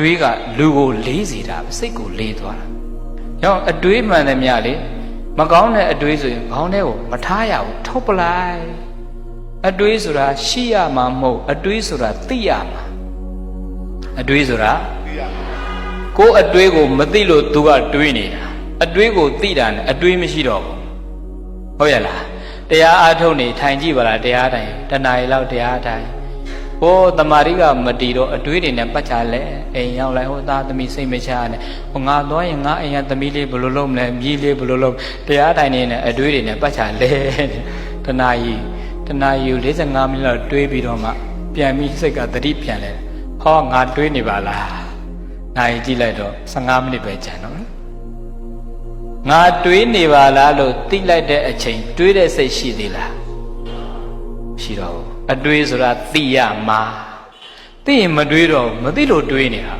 တွေးကလူကိုလေးစေတာပဲစိတ်ကိုလေးသွားတာ။ရောအတွေးမှန်တယ်မြလေမကောင်းတဲ့အတွေးဆိုရင်ခေါင်းထဲကိုမထားရဘူးထုတ်ပလိုက်။အတွေးဆိုတာရှိရမှာမဟုတ်အတွေးဆိုတာသိရမှာ။အတွေးဆိုတာသိရမှာကိုယ်အတွေးကိုမသိလို့သူကတွေးနေတာအတွေးကိုသိတာနဲ့အတွေးမရှိတော့ဘူးဟုတ်ရဲ့လားတရားအားထုတ်နေထိုင်ကြည့်ပါလားတရားတိုင်းတဏှာရီလောက်တရားတိုင်း ဟိုတမာရီကမတီတော့အတွေးတွေနဲ့ပတ်ချလဲအိမ်ရောက်လိုက်ဟိုသားသမီးစိတ်မချနဲ့ဟိုငါသွားရင်ငါအိမ်ကသမီးလေးဘယ်လိုလုပ်မလဲမြည်လေးဘယ်လိုလုပ်တရားတိုင်းနေနဲ့အတွေးတွေနဲ့ပတ်ချလဲတဏှာရီတဏှာရီကို45မိနစ်လောက်တွေးပြီးတော့မှပြန်ပြီးစိတ်ကသတိပြန်လဲဟောငါတွေးနေပါလားနိုင်ကြည့်လိုက်တော့15မိနစ်ပဲကြာတော့ငါတွေးနေပါလားလို့သိလိုက်တဲ့အချိန်တွေးတဲ့စိတ်ရှိသေးလား ရှိတော့ဘူးအတွေးဆိုတာသိရမှာသိရင်မတွေးတော့ဘူးမသိလို့တွေးနေတာ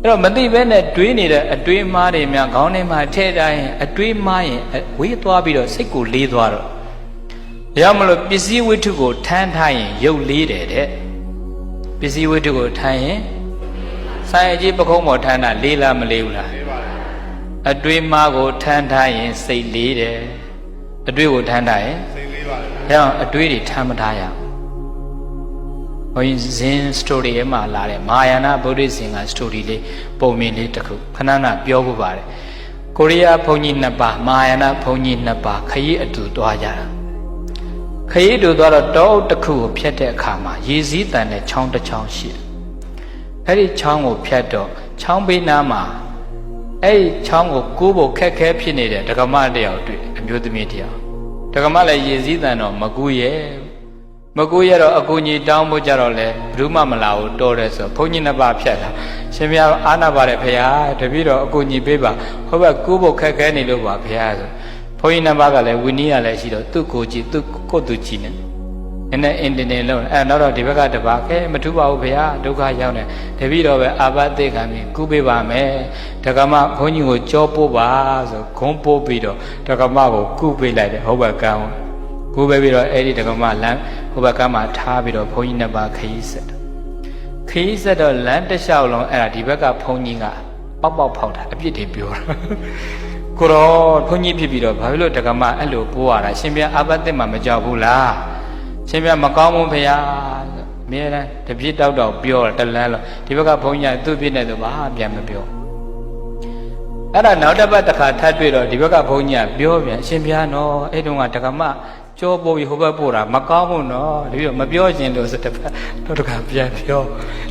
အဲ့တော့မသိဘဲနဲ့တွေးနေတဲ့အတွေးမားတွေများခေါင်းထဲမှာထည့်တိုင်းအတွေးမားရင်ဝေးသွားပြီးတော့စိတ်ကိုလေးသွားတော့ဒါကြောင့်မလို့ပစ္စည်းဝိတ္ထုကိုထမ်းထားရင်ရုပ်လေးတယ်တဲ့ပစ္စည်းဝိတ္ထုကိုထမ်းရင်ဆိုင်အကြီးပခုံးပေါ်ထမ်းတာလေးလားမလေးဘူးလားသိပါတယ်အတွေးမားကိုထမ်းထားရင်စိတ်လေးတယ်အတွေးကိုထမ်းထားရင်စိတ်လေးပါတယ် ဒါကြောင့်အတွေးတွေထမ်းမထားရဘူးဘုန်းကြီးဇင်းစတိုရီရဲ့မှာလာတဲ့မာယာနာဗုဒ္ဓဇင်ကစတိုရီလေးပုံမြင်လေးတစ်ခုခဏခဏပြောဖို့ပါတယ်ကိုရီးယားဘုန်းကြီးနှစ်ပါးမာယာနာဘုန်းကြီးနှစ်ပါးခရီးအတူသွားကြတာခရီးအတူသွားတော့တောအုပ်တစ်ခုကိုဖြတ်တဲ့အခါမှာရေစည်းတန်တဲ့ချောင်းတစ်ချောင်းရှိတယ်အဲ့ဒီချောင်းကိုဖြတ်တော့ချောင်းဘေးနားမှာအဲ့ဒီချောင်းကိုကူးဖို့ခက်ခဲဖြစ်နေတဲ့ဒကမတယောက်တွေ့အမျိုးသမီးတယောက် ဒကမလည်းရေစည်းတန်တော့မကူရဲ့မကူရတော့အကူကြီးတောင်းဖို့ကြတော့လေဘယ်သူမှမလာဘူးတော်တယ်ဆိုဘုန်းကြီးနှစ်ပါးဖြတ်တာရှင်မြတ်အာနာပါတယ်ဖေဟာတပည့်တော်အကူကြီးပေးပါဟောဘက်ကူးဖို့ခက်ခဲနေလို့ပါဖေဟာဆိုဘုန်းကြီးနှစ်ပါးကလည်းဝိနည်းကလည်းရှိတော့သူ့ကိုယ်ကြည့်သူ့ကိုယ်သူကြည့်နေ နည်းနည်းအင်တင်တင်လုံးအဲနောက်တော့ဒီဘက်ကတပါကဲမထူပါဘူးဗျာဒုက္ခရောက်နေတပည့်တော်ပဲအာဘသိခံပြီးကုပေးပါမယ်ဒကမဘုန်းကြီးကိုကြောပိုးပါဆိုဂုံးပိုးပြီးတော့ဒကမကိုကုပေးလိုက်တယ်ဟုတ်ဘက်ကန်းကုပေးပြီးတော့အဲ့ဒီဒကမလမ်းဟိုဘက်ကမ်းမှာထားပြီးတော့ဘုန်းကြီးနှစ်ပါးခရီးဆက်တယ်ခရီးဆက်တော့လမ်းတစ်လျှောက်လုံးအဲ့ဒါဒီဘက်ကဘုန်းကြီးကပေါက်ပေါက်ဖောက်တာအပြစ်တွေပြောတာကိုတော့ဘုန်းကြီးဖြစ်ပြီးတော့ဘာဖြစ်လို့ဒကမအဲ့လိုပိုးရတာရှင်ပြအာဘသိမှမကြောက်ဘူးလား ရှင်ပြမကောင်းဘူးဖေယားအမြဲတမ်းတပြစ်တောက်တောက်ပြောတယ်တလန်းလို့ဒီဘက်ကဘုန်းကြီးကသူ့ပြစ်နေသူဘာမှပြန်မပြောအဲ့ဒါနောက်တစ်ပတ်တစ်ခါထပ်တွေ့တော့ဒီဘက်ကဘုန်းကြီးကပြောပြန်အရှင်ပြားနော်အဲ့တုန်းကဒကမကြောပို့ပြီးဟိုဘက်ပို့တာမကောင်းဘူးနော်ဒီလိုမပြောရှင်လို့ဆိုတစ်ပတ်တော့တစ်ခါပြန်ပြော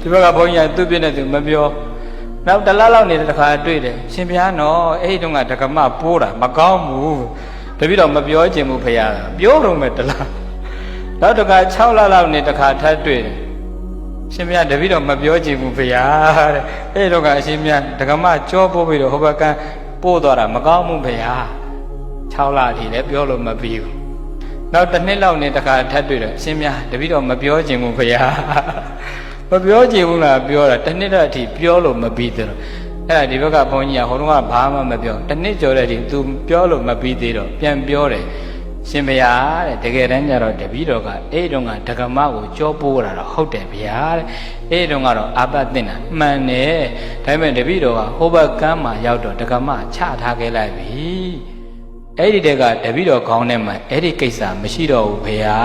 ဒီဘက်ကဘုန်းကြီးကသူ့ပြစ်နေသူမပြောနောက်တစ်လားလောက်နေတဲ့တစ်ခါတွေ့တယ်ရှင်ပြားနော်အဲ့ဒီတုန်းကဒကမပိုးတာမကောင်းဘူးတပည့်တော်မပြောခြင်းဘူးဖေယားပြောတော့မယ်တလား နောက်တစ်ခါ6လလောက်နေတစ်ခါထပ်တွေ့တယ်ရှင်မြတ်တပည့်တော်မပြောချင်ဘူးဖေယားတဲ့အဲ့တော့ကအရှင်မြတ်ဒကမကြောပိုးပြီးတော့ဟိုဘက်ကန်းပို့သွားတာမကောင်းဘူးဖေယား6လအထိလည်းပြောလို့မပြီးဘူးနောက်တစ်နှစ်လောက်နေတစ်ခါထပ်တွေ့တယ်ရှင်မြတ်တပည့်တော်မပြောချင်ဘူးဖေယားမပြောချင်ဘူးလားပြောတာတစ်နှစ်တော့အထိပြောလို့မပြီးသေးတော့အဲ့ဒါဒီဘက်ကဘုန်းကြီးကဟိုတုန်းကဘာမှမပြောတစ်နှစ်ကျော်တဲ့အထိ तू ပြောလို့မပြီးသေးတော့ပြန်ပြောတယ် ရှင်ဘုရားတဲ့တကယ်တမ်းကျတော့တပည့်တော်ကအဲ့တုန်းကဒကမကိုကြောပိုးတာတော့ဟုတ်တယ်ဗျာတဲ့အဲ့တုန်းကတော့အာပတ်တင်တာမှန်တယ်ဒါပေမဲ့တပည့်တော်ကဟိုဘက်ကမ်းမှာရောက်တော့ဒကမချထားခဲ့လိုက်ပြီအဲ့ဒီတက်ကတပည့်တော်ခေါင်းထဲမှာအဲ့ဒီကိစ္စမရှိတော့ဘူးဗျာ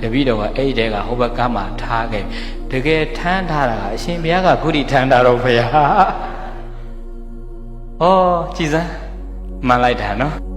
တပည့်တော်ကအဲ့ဒီတက်ကဟိုဘက်ကမ်းမှာထားခဲ့တကယ်ထမ်းထားတာကအရှင်ဘုရားကခုထိထမ်းတာတော့ဗျာဩကြည်စမ်းမှန်လိုက်တာနော်